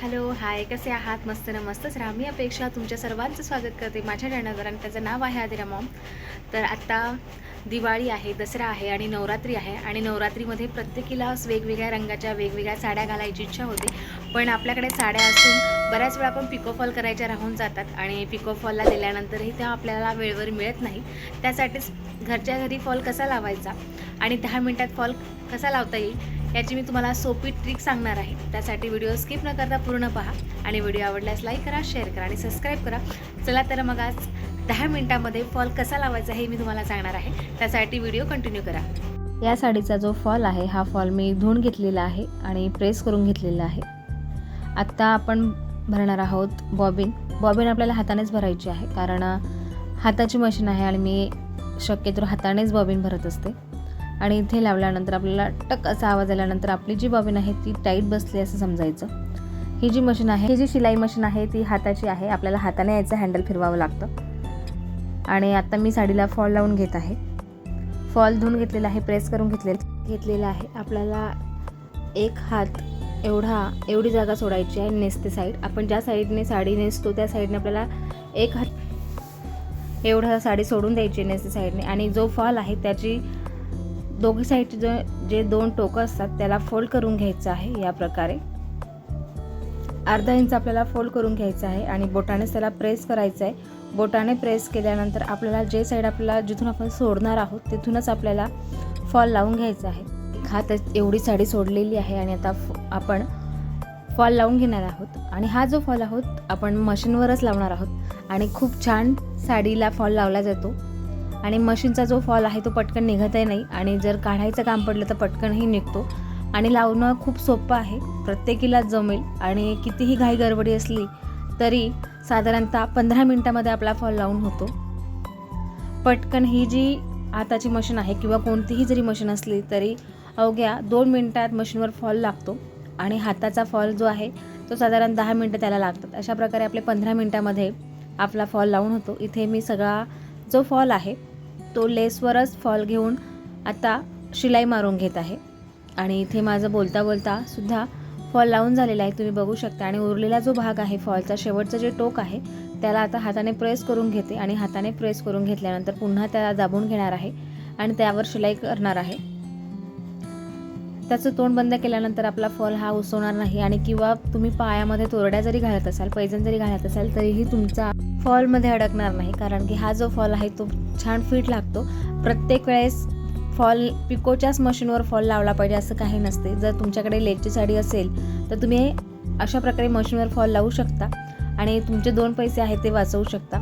Hello hi कसे आहात? मस्त ना मस्तच राहा मी अपेक्षा तुमच्या सर्वांचं स्वागत करते. माझ्या चॅनलवर आणि त्याचं नाव आहे आदिरा मॉम. तर आत्ता दिवाळी आहे दसरा आहे आणि नवरात्री आहे. आणि नवरात्रीमध्ये प्रत्येकीला वेगवेगळ्या रंगाच्या वेगवेगळ्या साड्या घालायची इच्छा होते. पण आपल्याकडे साड्या असून बऱ्याच वेळा आपण पिकोफॉल करायच्या राहून जातात. आणि पिकोफॉलला दिल्यानंतरही त्या आपल्याला वेळेवर मिळत नाही. त्यासाठीच घरच्या घरी फॉल कसा लावायचा? आणि दहा मिनटात फॉल कसा लावता येईल? याची मी तुम्हाला सोपी ट्रिक सांगणार आहे. त्यासाठी व्हिडिओ स्किप न करता पूर्ण पहा आणि व्हिडिओ आवडल्यास लाईक करा शेअर करा आणि सबस्क्राईब करा. चला तर मग आज दहा मिनटामध्ये फॉल कसा लावायचा हे मी तुम्हाला सांगणार आहे. त्यासाठी व्हिडिओ कंटिन्यू करा. या साडीचा जो फॉल आहे हा फॉल मी धुवून घेतलेला आहे आणि प्रेस करून घेतलेला आहे. आत्ता आपण भरणार आहोत बॉबिन. बॉबिन आपल्याला हातानेच भरायची आहे कारण हाताची मशीन आहे आणि मी शक्यतो हातानेच बॉबिन भरत असते. आणि इथे लावल्यानंतर आपल्याला टक असा आवाज आल्यानंतर आपली जी बॉबिन आहे ती टाईट बसली असं समजायचं. ही जी मशीन आहे ही जी शिलाई मशीन आहे ती हाताची आहे. आपल्याला हाताने याचं हँडल फिरवावं लागतं. आणि आता मी साडीला फॉल लावून घेत आहे. फॉल धुवून घेतलेला आहे प्रेस करून घेतले घेतलेला आहे. आपल्याला एक हात एवढा एवढी जागा सोडायची आहे नेसते साईड. आपण ज्या साईडने साडी नेसतो त्या साईडने आपल्याला एक हात एवढं साडी सोडून द्यायची नेसते साईडने. आणि जो फॉल आहे त्याची दोघी साईडचे जो जे दोन टोकं असतात त्याला फोल्ड करून घ्यायचं आहे या प्रकारे. अर्धा इंच आपल्याला फोल्ड करून घ्यायचं आहे आणि बोटानेच त्याला प्रेस करायचं आहे. बोटाने प्रेस केल्यानंतर आपल्याला जे साईड आपल्याला जिथून आपण सोडणार आहोत तिथूनच आपल्याला फॉल लावून घ्यायचा आहे. हा हात एवढी साडी सोडलेली आहे आणि आता फ- आपण फॉल लावून घेणार आहोत. आणि हा जो फॉल आहोत आपण मशीनवरच लावणार आहोत. आणि खूप छान साडीला फॉल लावला जातो. आणि मशीनचा जो फॉल आहे तो पटकन निघतही नाही आणि जर काढायचं काम पडलं तर पटकनही निघतो. आणि लावणं खूप सोपं आहे. प्रत्येकीला जमेल आणि कितीही घाई गडबडी असली तरी साधारणतः पंधरा मिनटामध्ये आपला फॉल लावून होतो. पटकन ही जी हाताची मशीन आहे किंवा कोणतीही जरी मशीन असली तरी अवघ्या दोन मिनटात मशीनवर फॉल लागतो आणि हाताचा फॉल जो आहे तो साधारण दहा मिनटं त्याला लागतात. अशा प्रकारे आपले पंधरा मिनटामध्ये आपला फॉल लावून होतो. इथे मी सगळा जो फॉल आहे तो लेसवरच फॉल घेऊन आता शिलाई मारून घेत आहे. आणि इथे माझं बोलता बोलता सुद्धा फॉल लावून झालेला आहे तुम्ही बघू शकता. आणि उरलेला जो भाग आहे फॉलचा शेवटचं जे टोक आहे त्याला आता हाताने प्रेस करून घेते आणि हाताने प्रेस करून घेतल्यानंतर पुन्हा त्याला दाबून घेणार आहे आणि त्यावर शिलाई करणार आहे. त्याचं तोंड बंद केल्यानंतर आपला फॉल हा उसवणार नाही आणि किंवा तुम्ही पायामध्ये तोरड्या जरी घालत असाल पैजण जरी घालत असाल तरीही तुमचा फॉलमध्ये अडकणार नाही कारण की हा जो फॉल आहे तो छान फिट लागतो. प्रत्येक वेळेस फॉल पिकोच्याच मशीनवर फॉल लावला पाहिजे असं काही नसते. जर तुमच्याकडे लेटची साडी असेल तर तुम्ही अशा प्रकारे मशीनवर फॉल लावू शकता आणि तुमचे दोन पैसे आहेत ते वाचवू शकता.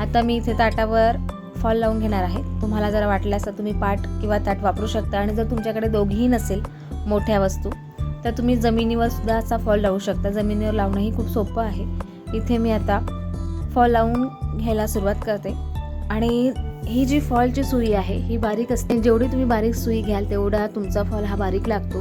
आता मी इथे ताटावर फॉल लावून घेणार आहे. तुम्हाला जर वाटल्यास तर तुम्ही पाट किंवा ताट वापरू शकता आणि जर तुमच्याकडे दोघीही नसेल मोठ्या वस्तू तर तुम्ही जमिनीवर सुद्धा असा फॉल लावू शकता. जमिनीवर लावणंही खूप सोपं आहे. इथे मी आता फॉल लावून घ्यायला सुरुवात करते. आणि ही जी फॉलची सुई आहे ही बारीक असते. जेवढी तुम्ही बारीक सुई घ्याल तेवढा तुमचा फॉल हा बारीक लागतो.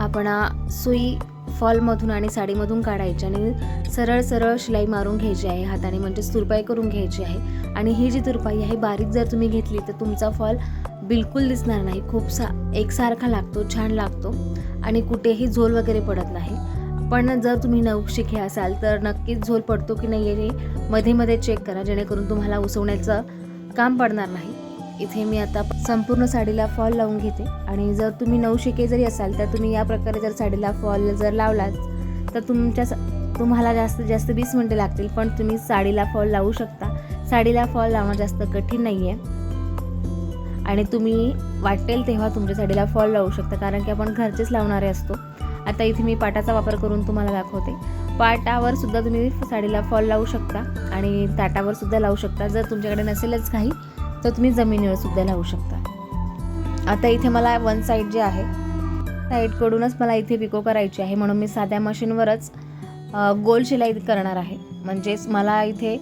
आपण सुई फॉलमधून आणि साडीमधून काढायची आणि सरळ सरळ शिलाई मारून घ्यायची आहे हाताने म्हणजे तुरपाई करून घ्यायची आहे. आणि ही जी तुरपाई आहे बारीक जर तुम्ही घेतली तर तुमचा फॉल बिलकुल दिसणार नाही. खूप सा एकसारखा लागतो छान लागतो. आणि कुठेही झोल वगैरे पडत नाही. पण जर तुम्ही नवशिके असाल तर नक्कीच झोल पडतो की नाही हे मध्ये मध्ये चेक करा जेणेकरून तुम्हाला उसवण्याचं काम पडणार नाही. इथे मी आता संपूर्ण साडीला फॉल लावून घेते. आणि जर तुम्ही नवशिके जरी असाल तर तुम्ही या प्रकारे जर साडीला फॉल जर लावलात तर तुमच्या तुम्हाला जास्तीत जास्त वीस मिनटे लागतील पण तुम्ही साडीला फॉल लावू शकता. साडीला फॉल लावणं जास्त कठीण नाही आहे आणि तुम्ही वाटेल तेव्हा तुमच्या साडीला फॉल लावू शकता कारण की आपण घरचेच लावणारे असतो. आता इथे मी पाटाचा वापर करून तुम्हाला दाखवते. पाटावर सुद्धा तुम्ही साडीला फॉल लावू शकता आणि ताटावर सुद्धा लावू शकता. जर तुमच्याकडे नसेलच काही तर तुम्ही जमिनीवर सुद्धा लावू शकता. आता इथे मला वन साईड जे आहे साईडकडूनच मला इथे पिको करायची आहे. म्हणून मी साध्या मशीनवरच गोल शिलाई करणार आहे. म्हणजेच मला इथे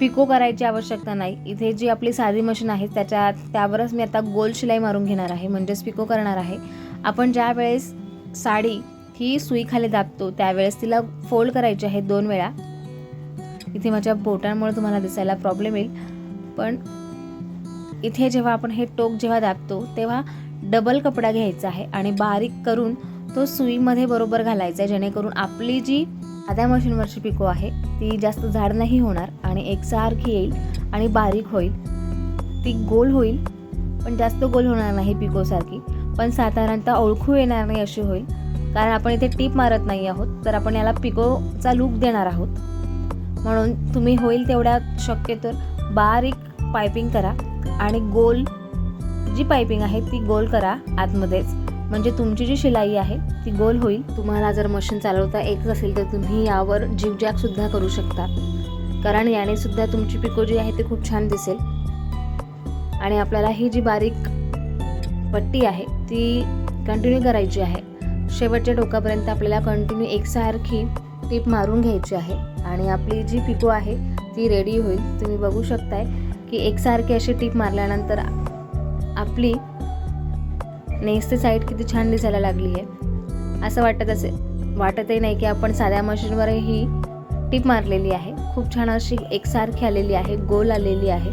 पिको करायची आवश्यकता नाही. इथे जी आपली साधी मशीन आहे त्याच्या त्यावरच मी आता गोल शिलाई मारून घेणार आहे. म्हणजेच पिको करणार आहे. आपण ज्या वेळेस साडी ही सुईखाली दाबतो. त्यावेळेस तिला फोल्ड करायची आहे दोन वेळा. इथे माझ्या बोटांमुळे तुम्हाला दिसायला प्रॉब्लेम येईल. पण इथे जेव्हा आपण हे टोक जेव्हा दाबतो तेव्हा डबल कपडा घ्यायचा आहे आणि बारीक करून तो सुईमध्ये बरोबर घालायचा आहे जेणेकरून आपली जी साध्या मशीनवरची पिको आहे ती जास्त झाड नाही होणार आणि एकसारखी येईल आणि बारीक होईल. ती गोल होईल. पण जास्त गोल होणार नाही पिकोसारखी. पण साधारणतः ओळखू येणार नाही अशी होईल. कारण आपण इथे टीप मारत नाही आहोत तर आपण याला पिकोचा लूक देणार आहोत. म्हणून तुम्ही होईल तेवढ्या शक्यतो बारीक पायपिंग करा आणि गोल जी पायपिंग आहे ती गोल करा आतमध्येच. म्हणजे तुमची जी शिलाई आहे ती गोल होईल. तुम्हाला जर मशीन चालवता येत असेल तर तुम्ही यावर जीवजॅकसुद्धा करू शकता. कारण याने सुद्धा तुमची पिको जी आहे ती खूप छान दिसेल. आणि आपल्याला ही जी बारीक पट्टी आहे ती कंटिन्यू करायची आहे. शेवटच्या टोकापर्यंत आपल्याला कंटिन्यू एकसारखी टीप मारून घ्यायची आहे आणि आपली जी पिको आहे ती रेडी होईल. तुम्ही बघू शकताय की एकसारखी अशी टीप मारल्यानंतर आपली नेक्स्ट साईड किती छान दिसायला लागली आहे. असं वाटत असे वाटतही नाही की आपण साध्या मशीनवरही टीप मारलेली आहे. खूप छान अशी एकसारखी आलेली आहे गोल आलेली आहे.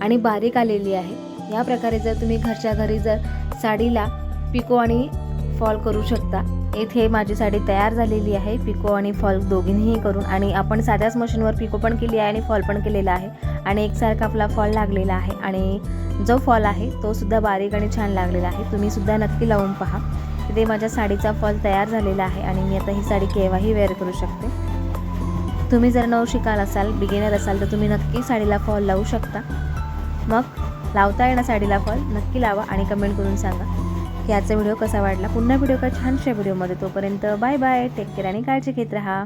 आणि बारीक आलेली आहे. या प्रकारे जर तुम्ही घरच्या घरी जर साडीला पिको आणि फॉल करू शकता येथे माझी साडी तयार झालेली आहे पिको आणि फॉल दोघींनीही करून आणि आपण साध्याच मशीनवर पिको पण केली आहे आणि फॉल पण केलेला आहे. आणि एकसारखा आपला फॉल लागलेला आहे आणि जो फॉल आहे तो सुद्धा बारीक आणि छान लागलेला आहे. तुम्ही सुद्धा नक्की लावून पहा. तिथे माझ्या साडीचा फॉल तयार झालेला आहे आणि मी आता ही साडी केव्हाही वेअर करू शकते. तुम्ही जर नऊ शिकाल असाल बिगिनर असाल तर तुम्ही नक्की साडीला फॉल लावू शकता. मग लावता येणार साडीला फॉल नक्की लावा आणि कमेंट करून सांगा. की आजचा व्हिडिओ कसा वाटला? पुन्हा व्हिडिओ का छानशा व्हिडिओमध्ये तोपर्यंत बाय बाय टेक केअर आणि काळजी घेत राहा.